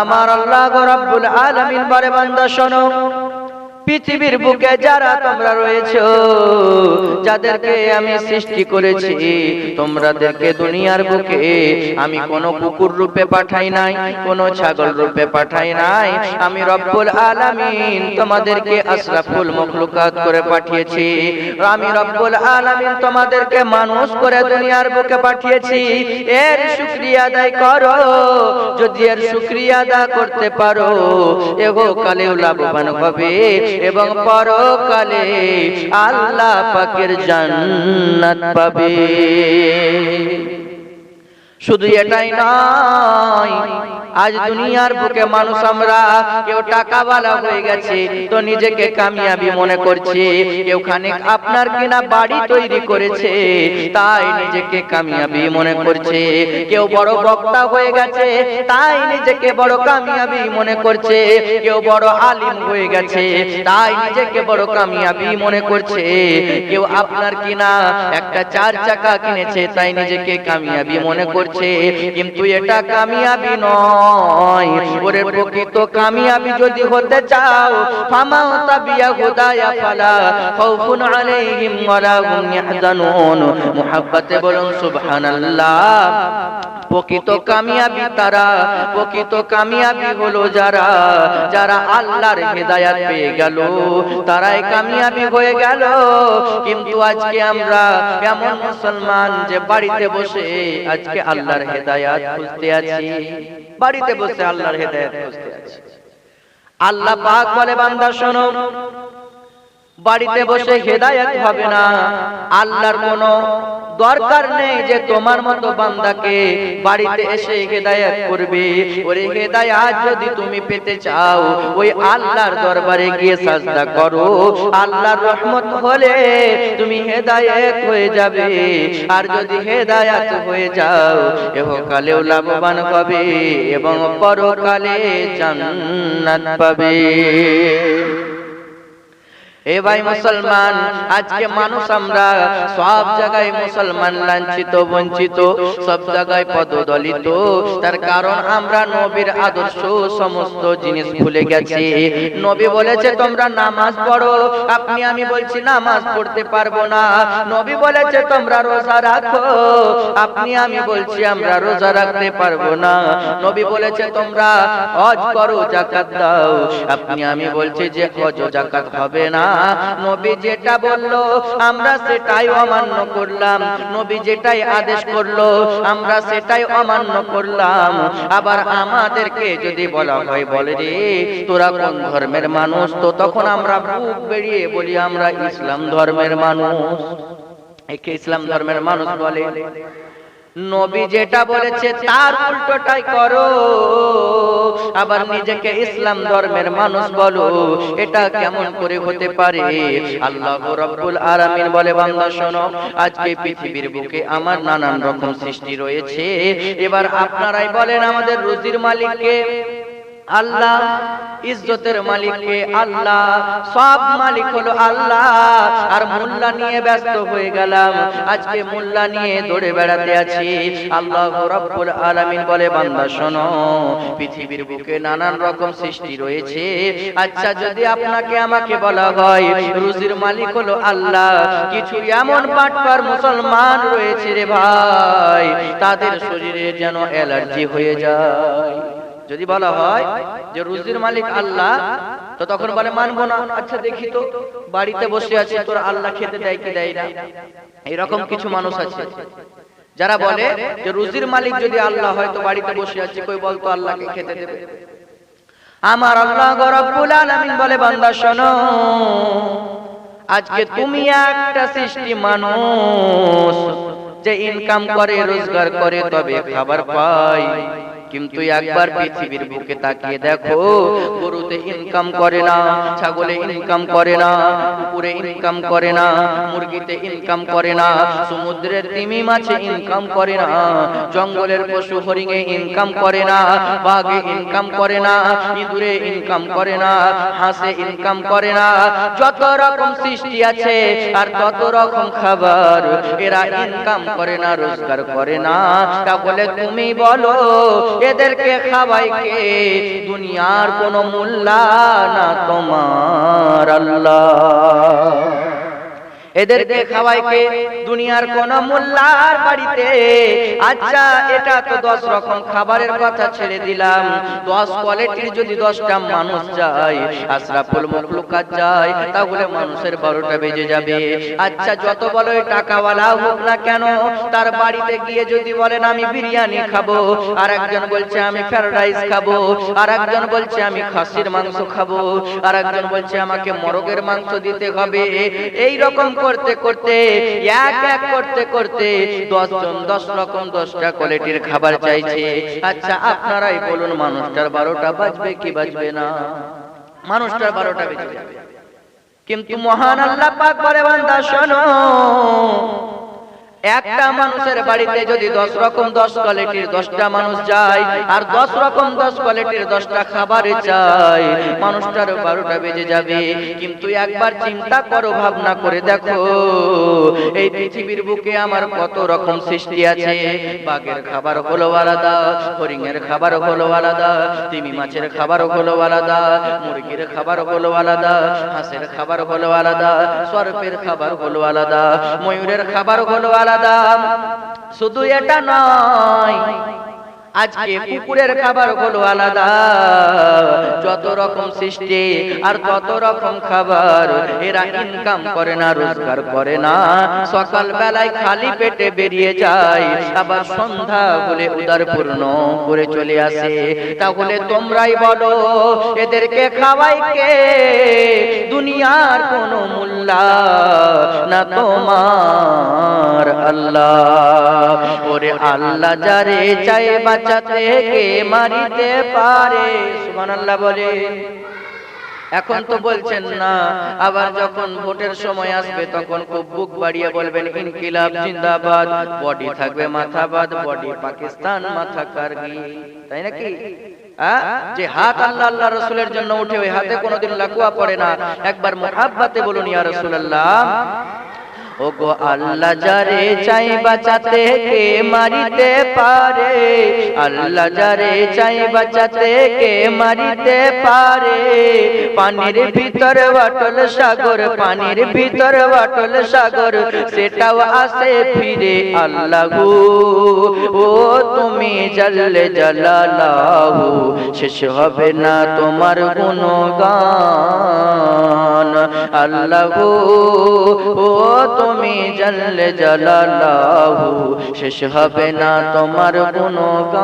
আমার আল্লাহ রাব্বুল আলামিন বারে বান্দা শোনো। পৃথিবীর বুকে যারা তোমরা রয়েছো, যাদেরকে আমি সৃষ্টি করেছি, তোমরাদেরকে দুনিয়ার বুকে আমি কোন কুকুর রূপে পাঠাই নাই, কোন ছাগল রূপে পাঠাই নাই। আমি রব্বুল আলামিন তোমাদেরকে আশরাফুল মখলুকাত করে পাঠিয়েছি। আমি রব্বুল আলামিন তোমাদেরকে মানুষ করে দুনিয়ার বুকে পাঠিয়েছি। এর শুকরিয়া আদায় করো। যদি এর শুকরিয়া আদা করতে পারো এগো কালেও লাভবান হবে। এবং পরকালে আল্লাহ পাকের জান্নাত পাবে। শুধু এটাই নয় আজ দুনিয়ার বুকে মানুষ আমরা কেউ টাকাওয়ালা হয়ে গেছে, তো নিজেকে কামিয়াবি মনে করছে। কেউ খানিক আপনার কিনা বাড়ি তৈরি করেছে, তাই নিজেকে কামিয়াবি মনে করছে। কেউ বড় বক্তা হয়ে গেছে, তাই নিজেকে বড় কামিয়াবি মনে করছে। কেউ বড় আলিম হয়ে গেছে, তাই নিজেকে বড় কামিয়াবি মনে করছে। কেউ আপনার কিনা একটা চার চাকা কিনেছে, তাই নিজেকে কামিয়াবি মনে করছে। কিন্তু এটা কামিয়াবি নয়। ওরে প্রকৃত কামিয়াবি যদি হতে চাও ফামাও তাবিয়া হুদায়া ফালা খাউফুন আলাইহিম ওয়ালা হুম ইয়াহজানুন। মুহাব্বতে বলুন সুবহানাল্লাহ। প্রকৃত কামিয়াবি তারা, প্রকৃত কামিয়াবি হলো যারা যারা আল্লাহর হেদায়াত পেয়ে গেল। তারাই কামিয়াবি হয়ে গেল। কিন্তু আজকে আমরা এমন মুসলমান যে বাড়িতে বসে আজকে আল্লাহর হেদায়াত খুঁজতে আছি। বাড়িতে বসে আল্লাহর হেদায়াত খুঁজতে আছি। আল্লাহ পাক বলে, বান্দা শোনো বাড়িতে বসে হেদায়ত হবে না। আল্লাহর কোনো দরকার নেই যে তোমার মতো বান্দাকে বাড়িতে এসে হেদায়াত করবে। ওরে হেদায়াত যদি তুমি পেতে চাও ওই আল্লাহর দরবারে গিয়ে সাজদা করো। আল্লাহর রহমত হলে তুমি হেদায়াত হয়ে যাবে। আর যদি হেদায়াত হয়ে যাও ইহকালেও লাভবান হবে এবং পরকালে জান্নাত পাবে। এ ভাই মুসলমান, আজকে মানুষ আমরা সব জায়গায় মুসলমান লাঞ্ছিত, বঞ্চিত, সব জায়গায় পদদলিত। তার কারণ আমরা নবীর আদর্শ সমস্ত জিনিস ভুলে গেছি। নবী বলেছে, তোমরা নামাজ পড়ো। আপনি, আমি বলছি, নামাজ পড়তে পারব না। নবী বলেছে, তোমরা রোজা রাখো। আপনি, আমি বলছি, আমরা রোজা রাখতে পারব না। নবী বলেছে, তোমরা হজ করো জাকাত দাও। আপনি, আমি বলছি যে হজ জাকাত হবে না। নবী যেটা বলল, আমরা সেটাই অমান্য করলাম। নবী যেটাই আদেশ করল, আমরা সেটাই অমান্য করলাম। আবার আমাদেরকে যদি বলা হয়, বলে রে, তোরা কোন ধর্মের মানুষ? তো তখন আমরা বুক বেরিয়ে বলি, আমরা ইসলাম ধর্মের মানুষ। একে ইসলাম ধর্মের মানুষ বলে। নবী যেটা বলেছে, তার উল্টোটাই করো। আবার নিজেকে ইসলাম ধর্মের মানুষ বলো, এটা কেমন করে হতে পারে? আল্লাহ রব্বুল আলামিন বলে, বান্দা, শোনো, আজকে পৃথিবীর বুকে আমার নানান রকম সৃষ্টি রয়েছে। এবার আপনারাই বলেন আমাদের রুজির মালিককে। আল্লাহ, ইজ্জতের মালিককে আল্লাহ, সব মালিক হলো আল্লাহ। আর মোল্লা নিয়ে ব্যস্ত হয়ে গেলাম। আজকে মোল্লা নিয়ে দৌড়ে বেড়াতে আছি। আল্লাহ রাব্বুল আলামিন বলে, বান্দা, শোনো, পৃথিবীর বুকে নানান রকম সৃষ্টি রয়েছে। আচ্ছা যদি আপনাকে আমাকে বলা হয়, রুজির মালিক হলো আল্লাহ, কিছু এমন পাটপার মুসলমান রয়েছে রে ভাই, তাদের শরীরে যেন অ্যালার্জি হয়ে যায়। যদি বলা হয় যে রুজির মালিক আল্লাহ তো তখন বলে মানবো না। আচ্ছা দেখি তো বাড়িতে বসে আছে তোর আল্লাহ খেতে দেয় কি দেয় না? এরকম কিছু মানুষ আছে। যারা বলে যে রুজির মালিক যদি আল্লাহ হয় তো বাড়িতে বসে আছে কই বলতো আল্লাহকে খেতে দেবে? আমার আল্লাহ রব্বুল আলামিন বলে বান্দা শোনো। আজকে তুমি একটা সৃষ্টি মানুষ যে ইনকাম করে রোজগার করে তবে খাবার পায়। কিন্তু একবার পৃথিবীর বুকে তাকিয়ে দেখো গরুতে ইনকাম করে না ছাগলে ইনকাম করে না পুকুরে ইনকাম করে না মুরগিতে ইনকাম করে না সমুদ্রের তিমি মাছে ইনকাম করে না জঙ্গলের পশু হরিণে ইনকাম করে না বাঘে ইনকাম করে না ইঁদুরে ইনকাম করে না হাঁসে ইনকাম করে না যত রকম সৃষ্টি আছে আর তত রকম খাবার এরা ইনকাম করে না রোজগার করে না তাহলে তুমি বলো এদেরকে খাওয়াই কে দুনিয়ার কোনো মোল্লা না তোমার আল্লাহ। এদেরকে কে দুনিয়ার কোন মোল্লার বাড়িতে। আচ্ছা এটা তো দশ রকম খাবারের কথা ছেড়ে দিলাম। দশ কোয়ালিটির যদি দশটা মানুষ যায় আশরাফুল মখলুকাত যায় তাহলে মানুষের বারোটা বেজে যাবে। আচ্ছা যত বলো টাকাওয়ালা হোক না কেন, তার বাড়িতে গিয়ে যদি বলেন, আমি বিরিয়ানি খাব। আর একজন বলছে, আমি ফ্রাইড রাইস খাব। আর একজন বলছে, আমি খাসির মাংস খাব। আর একজন বলছে, আমাকে মরগের মাংস দিতে হবে। এই রকম করতে করতে, এক এক করতে করতে দশ জন দশ রকম দশটা কোয়ালিটির খাবার চাইছে। আচ্ছা আপনারাই বলুন, মানুষটার বারোটা বাজবে কি বাজবে না? মানুষটার বারোটা বেজে যাবে। কিন্তু মহান আল্লাহ পাক বলে, বান্দা, শোনো একটা মানুষের বাড়িতে যদি দশ রকম দশ কোয়ালিটির দশটা মানুষ যায়, আর দশ রকম দশ কোয়ালিটির দশটা খাবারে চাই, মানুষটার বারোটা বেজে যাবে। কিন্তু একবার চিন্তা করো, ভাবনা করে দেখো, এই পৃথিবীর বুকে আমার কত রকম সৃষ্টি আছে। বাঘের খাবার হলো আলাদা, হরিণের খাবার হলো আলাদা, তিমি মাছের খাবার হলো আলাদা, মুরগির খাবার হলো আলাদা, হাঁসের খাবার হলো আলাদা, সর্পের খাবার হলো আলাদা, ময়ূরের খাবার হলো আলাদা। শুধু এটা নয় আজকে কুকুরের খাবার হলো আলাদা। যত রকম সৃষ্টি আর তত রকম খাবার এরা ইনকাম করে না রোজগার করে না। সকাল বেলায় খালি পেটে বেরিয়ে যায় আবার সন্ধ্যা বলে উদার পূর্ণ করে চলে আসে। তাহলে তোমরাই বলো এদেরকে খাওয়াই কে? দুনিয়ার কোনো মূল্যা না তোমার আল্লাহ। ওরে আল্লাহ যারে চাই বাঁচাতে কে মারিতে পারে? সুবহানাল্লাহ বলে এখন তো বলছেন না, আবার যখন ভোটের সময় আসবে, তখন খুব বুক বাড়িয়ে বলবেন, ইনকিলাব জিন্দাবাদ। বডি থাকবে মাথাবাদ, বডি পাকিস্তান মাথা কারগি। তাই নাকি? যে হাত আল্লাহ আল্লাহ রসুলের জন্য উঠে ওই হাতে কোনোদিন লাকুয়া পড়ে না। একবার মোহাব্বাতে বলুন, ইয়া রসুল্লাহ ওগো আল্লাহ যারে চাই বাঁচাতে কে মারিতে পারে? আল্লাহ যারে চাই বাঁচাতে কে মারিতে পারে? পানির ভিতর বাটল সাগর, পানির ভিতর বাটল সাগর, সেটাও আসে ফিরে আল্লাহ। ও তুমি জাল্লে জালালাহু, শেষ হবে না তোমার গুণগান। আল্লাহ, ও তুমি জানলে জালালাহু শেষ হবে না তোমার গুণগান।